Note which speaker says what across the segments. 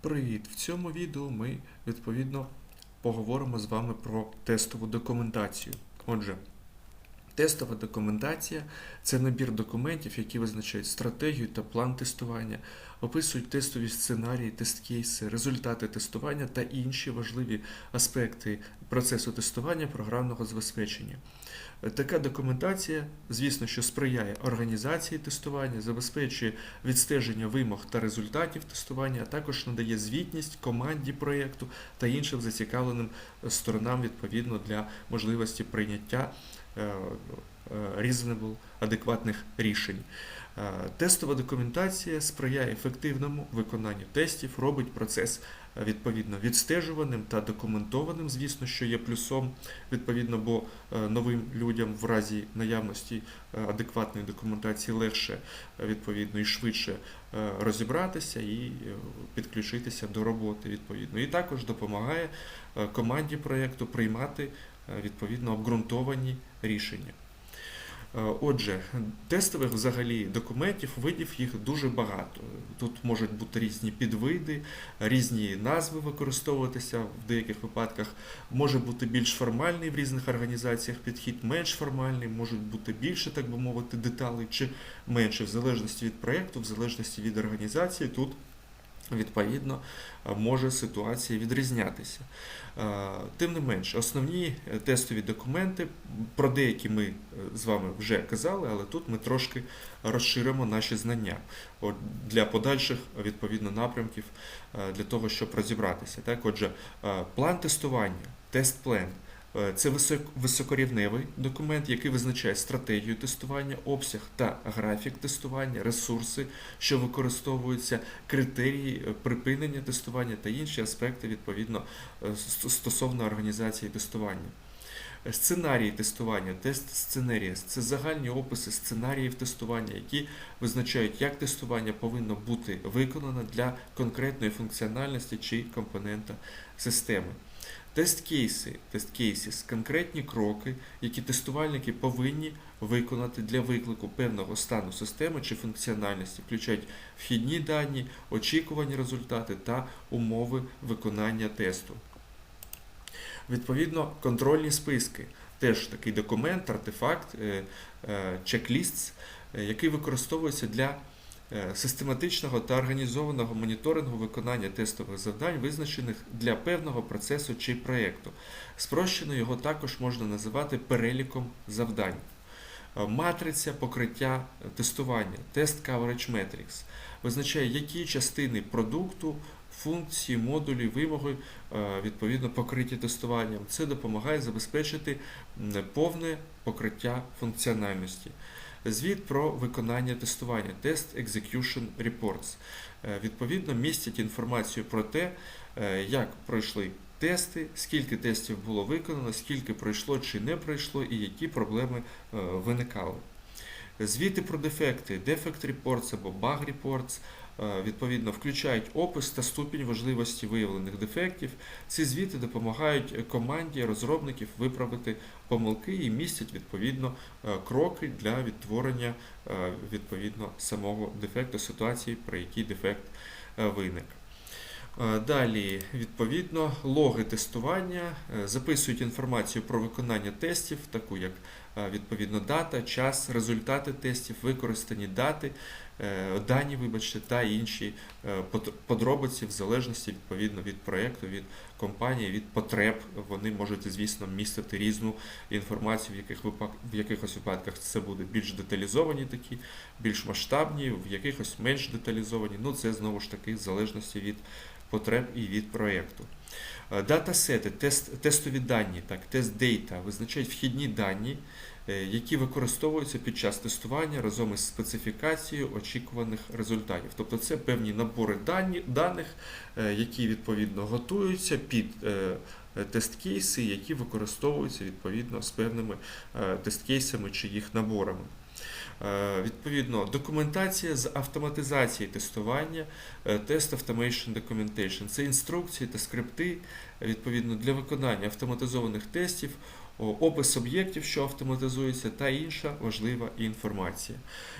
Speaker 1: Привіт! В цьому відео ми відповідно поговоримо з вами про тестову документацію. Отже, тестова документація це набір документів, які визначають стратегію та план тестування, описують тестові сценарії, тест-кейси, результати тестування та інші важливі аспекти процесу тестування програмного забезпечення. Така документація, звісно, що сприяє організації тестування, забезпечує відстеження вимог та результатів тестування, а також надає звітність команді проєкту та іншим зацікавленим сторонам відповідно для можливості прийняття reasonable, адекватних рішень. Е, Тестова документація сприяє ефективному виконанню тестів, робить процес е, відповідно відстежуваним та документованим, звісно, що є плюсом, відповідно, бо е, новим людям в разі наявності е, адекватної документації легше е, відповідно і швидше е, розібратися і е, підключитися до роботи відповідно. І також допомагає е, команді проєкту приймати е, відповідно обґрунтовані рішення. Е, Отже, тестових взагалі документів, видів їх дуже багато. Тут можуть бути різні підвиди, різні назви використовуватися в деяких випадках. Може бути більш формальний в різних організаціях підхід, менш формальний, можуть бути більше, так би мовити, деталей чи менше, в залежності від проєкту, в залежності від організації. Тут Відповідно, е, може ситуація відрізнятися. Е, Тим не менш, основні е, тестові документи, про деякі ми з вами вже казали, але тут ми трошки розширимо наші знання для подальших відповідно напрямків для того, щоб розібратися. Так, отже, план тестування, тест-плен. Е, Це високорівневий документ, який визначає стратегію тестування, обсяг та графік тестування, ресурси, що використовуються, критерії е, припинення тестування та інші аспекти відповідно е, стосовно організації тестування. Сценарії тестування, тест сценарія це загальні описи сценаріїв тестування, які визначають, як тестування повинно бути виконано для конкретної функціональності чи компонента системи. Тест-кейси, тест-кейсис – конкретні кроки, які тестувальники повинні виконати для виклику певного стану системи чи функціональності, включають вхідні дані, очікувані результати та умови виконання тесту. Відповідно, контрольні списки теж такий документ, артефакт, е, е, чек-ліст, е, який використовується для систематичного та організованого моніторингу виконання тестових завдань, визначених для певного процесу чи проєкту. Спрощено його також можна називати переліком завдань. Е, Матриця покриття е, тестування, тест Coverage Matrix, визначає, які частини продукту, функції, модулі, вимоги е, відповідно покриті тестуванням. Це допомагає забезпечити повне покриття функціональності. Звіт про виконання тестування, Test Execution Reports. Е, Відповідно, містять інформацію про те, е, як пройшли тести, скільки тестів було виконано, скільки пройшло чи не пройшло, і які проблеми е, виникали. Звіти про дефекти, Defect Reports або Bug Reports, відповідно, включають опис та ступінь важливості виявлених дефектів. Ці звіти допомагають команді розробників виправити помилки і містять відповідно е, кроки для відтворення е, відповідно самого дефекту ситуації, про який дефект е, виник. Е, Далі, відповідно, логи тестування е, записують інформацію про виконання тестів, таку як е, відповідно дата, час, результати тестів, використані дати, е, дані, вибачте, та інші е, подробиці в залежності відповідно від проєкту, від компанії, від потреб. Вони можуть, звісно, містити різну інформацію, в яких випак... в якихось випадках це буде більш деталізовані такі, більш масштабні, в якихось менш деталізовані. Ну, це знову ж таки в залежності від потреб і від проєкту. Е, Датасети, тест, тестові дані, так, тест дейта визначають вхідні дані, е, які використовуються під час тестування разом із специфікацією очікуваних результатів. Тобто це певні набори дані, даних, е, які відповідно готуються під е, е, тест-кейси, які використовуються відповідно з певними е, тест-кейсами чи їх наборами. Е, Відповідно, документація з автоматизації тестування, е, Test Automation Documentation. Це інструкції та скрипти е, відповідно для виконання автоматизованих тестів, опис об'єктів, що автоматизується, та інша важлива інформація.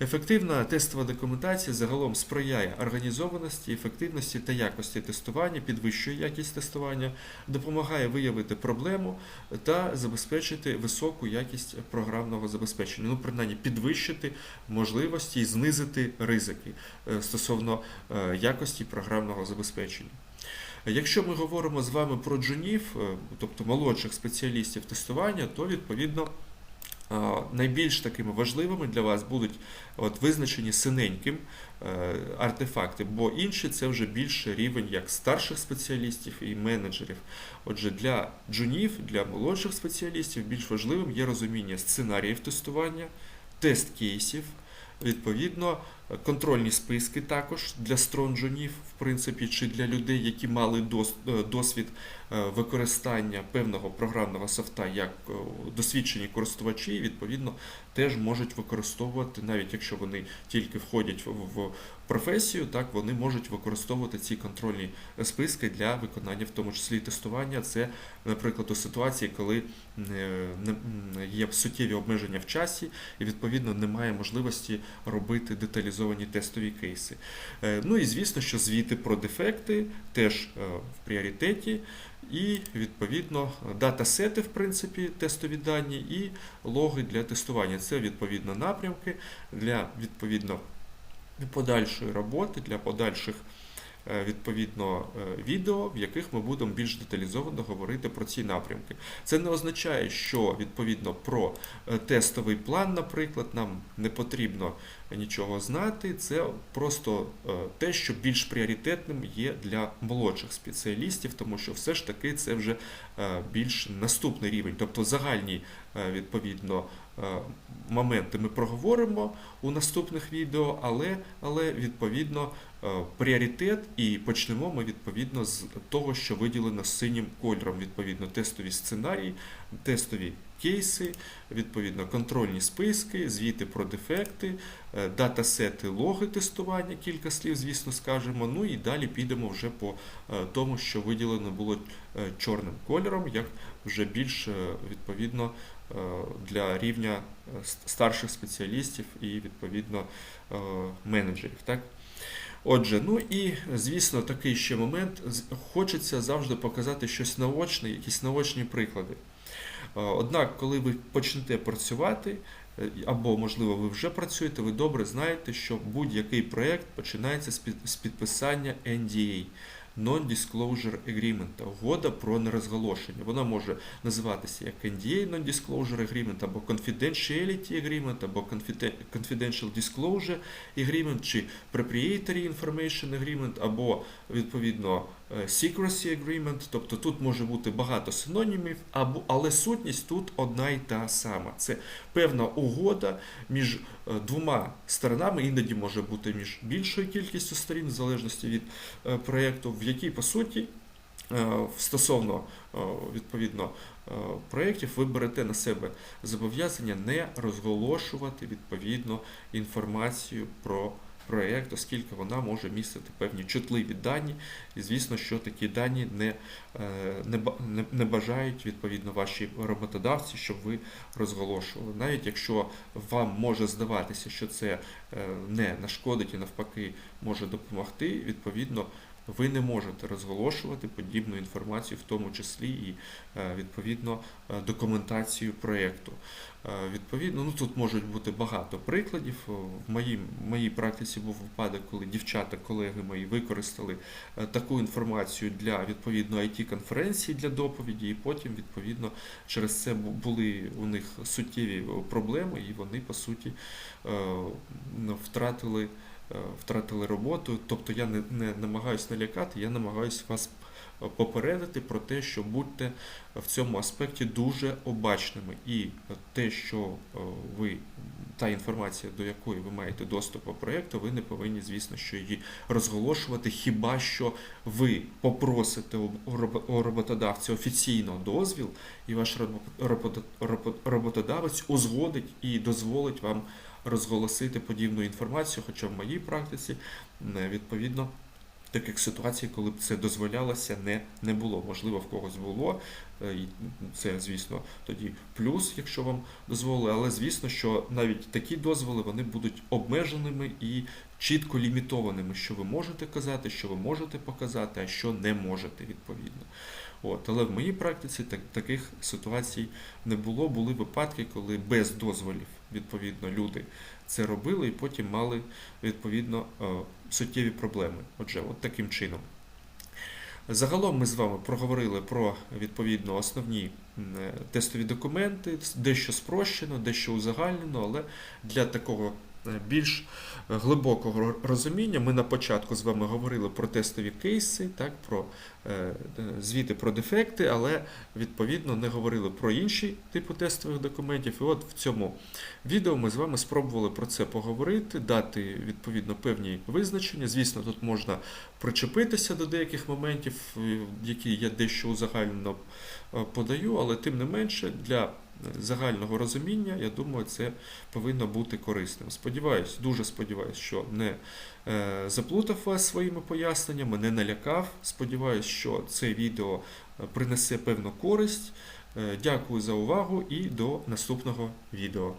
Speaker 1: Ефективна тестова документація загалом сприяє організованості, ефективності та якості тестування, підвищує якість тестування, допомагає виявити проблему та забезпечити високу якість програмного забезпечення. Ну, принаймні, підвищити можливості і знизити ризики е, стосовно е, якості програмного забезпечення. Якщо ми говоримо з вами про джунів, е, тобто молодших спеціалістів тестування, то відповідно найбільш такими важливими для вас будуть от, визначені синеньким е, артефакти, бо інші це вже більше рівень як старших спеціалістів і менеджерів. Отже, для джунів, для молодших спеціалістів більш важливим є розуміння сценаріїв тестування, тест кейсів. Відповідно, контрольні списки також для стронджунів, в принципі, чи для людей, які мали е, досвід е, використання певного програмного софта як е, досвідчені користувачі, відповідно, теж можуть використовувати, навіть якщо вони тільки входять в- професію, так вони можуть використовувати ці контрольні списки для виконання, в тому числі тестування. Це, наприклад, у ситуації, коли є суттєві обмеження в часі, і відповідно немає можливості робити деталізовані тестові кейси. Е, Ну і звісно, що звіти про дефекти теж е, в пріоритеті. І відповідно датасети, в принципі, тестові дані, і логи для тестування. Це відповідно напрямки для відповідно подальшої роботи, для подальших відповідно е, відео, в яких ми будемо більш деталізовано говорити про ці напрямки. Це не означає, що відповідно про е, тестовий план, наприклад, нам не потрібно нічого знати. Це просто е, те, що більш пріоритетним є для молодших спеціалістів, тому що все ж таки це вже е, більш наступний рівень, тобто загальні е, відповідно е, моменти ми проговоримо у наступних відео, але, але відповідно е, пріоритет і почнемо ми відповідно з того, що виділено синім кольором, відповідно тестові сценарії, тестові кейси, відповідно контрольні списки, звіти про дефекти, е, датасети, логи тестування, кілька слів, звісно, скажемо. Ну і далі підемо вже по е, тому, що виділено було е, чорним кольором, як вже більш відповідно для рівня старших спеціалістів і відповідно менеджерів. Так? Отже, ну і звісно, такий ще момент. Хочеться завжди показати щось наочне, якісь наочні приклади. Е, Однак, коли ви почнете працювати, е, або, можливо, ви вже працюєте, ви добре знаєте, що будь-який проєкт починається з під- з підписання NDA. Non-Disclosure Agreement, угода про нерозголошення. Вона може називатися як NDA Non-Disclosure Agreement, або Confidentiality Agreement, або Confide- Confidential Disclosure Agreement, чи Proprietary Information Agreement, або відповідно Secrecy Agreement. Тобто тут може бути багато синонімів, але сутність тут одна і та сама. Це певна угода між е, двома сторонами, іноді може бути між більшою кількістю сторін, в залежності від е, проєкту, в якій по суті е, стосовно е, відповідно е, проєктів ви берете на себе зобов'язання не розголошувати відповідно інформацію про проєкт, оскільки вона може містити певні чутливі дані, і звісно, що такі дані не, е, не, не, не бажають відповідно ваші роботодавці, щоб ви розголошували. Навіть якщо вам може здаватися, що це е, не нашкодить і навпаки може допомогти, відповідно. Ви не можете розголошувати подібну інформацію, в тому числі і е, відповідно е, документацію проєкту. Е, Відповідно, ну тут можуть бути багато прикладів. В моїй, моїй практиці був випадок, коли дівчата, колеги мої, використали таку інформацію для відповідно it конференції для доповіді, і потім відповідно через це були у них суттєві проблеми, і вони по суті втратили втратили роботу. Тобто я не, не намагаюся налякати, я намагаюся вас е, попередити про те, що будьте в цьому аспекті дуже обачними. І те, що е, ви, та інформація, до якої ви маєте доступ по проєкту, ви не повинні, звісно, що її розголошувати, хіба що ви попросите у у робо- у роботодавця офіційно дозвіл, і ваш робо- роботодавець узгодить і дозволить вам розголосити подібну інформацію, хоча в моїй практиці відповідно таких ситуацій, коли б це дозволялося, не, не було. Можливо, в когось було. е, і Це, звісно, тоді плюс, якщо вам дозволили, але звісно, що навіть такі дозволи вони будуть обмеженими і чітко лімітованими, що ви можете казати, що ви можете показати, а що не можете відповідно. От, але в моїй практиці так, таких ситуацій не було. Були випадки, коли без дозволів відповідно люди це робили і потім мали відповідно е, суттєві проблеми. Отже, от таким чином. Загалом ми з вами проговорили про відповідно основні е, тестові документи, дещо спрощено, дещо узагальнено, але для такого більш е, глибокого розуміння ми на початку з вами говорили про тестові кейси, так, про е, е, звіти про дефекти, але відповідно не говорили про інші типи тестових документів. І от в цьому відео ми з вами спробували про це поговорити, дати відповідно певні визначення. Звісно, тут можна причепитися до деяких моментів, е, які я дещо узагальнено е, подаю, але тим не менше для е, загального розуміння, я думаю, це повинно бути корисним. Сподіваюсь, дуже сподіваюсь, що не е, заплутав вас своїми поясненнями, не налякав. Сподіваюсь, що це відео е, принесе певну користь. Е, Дякую за увагу і до наступного відео.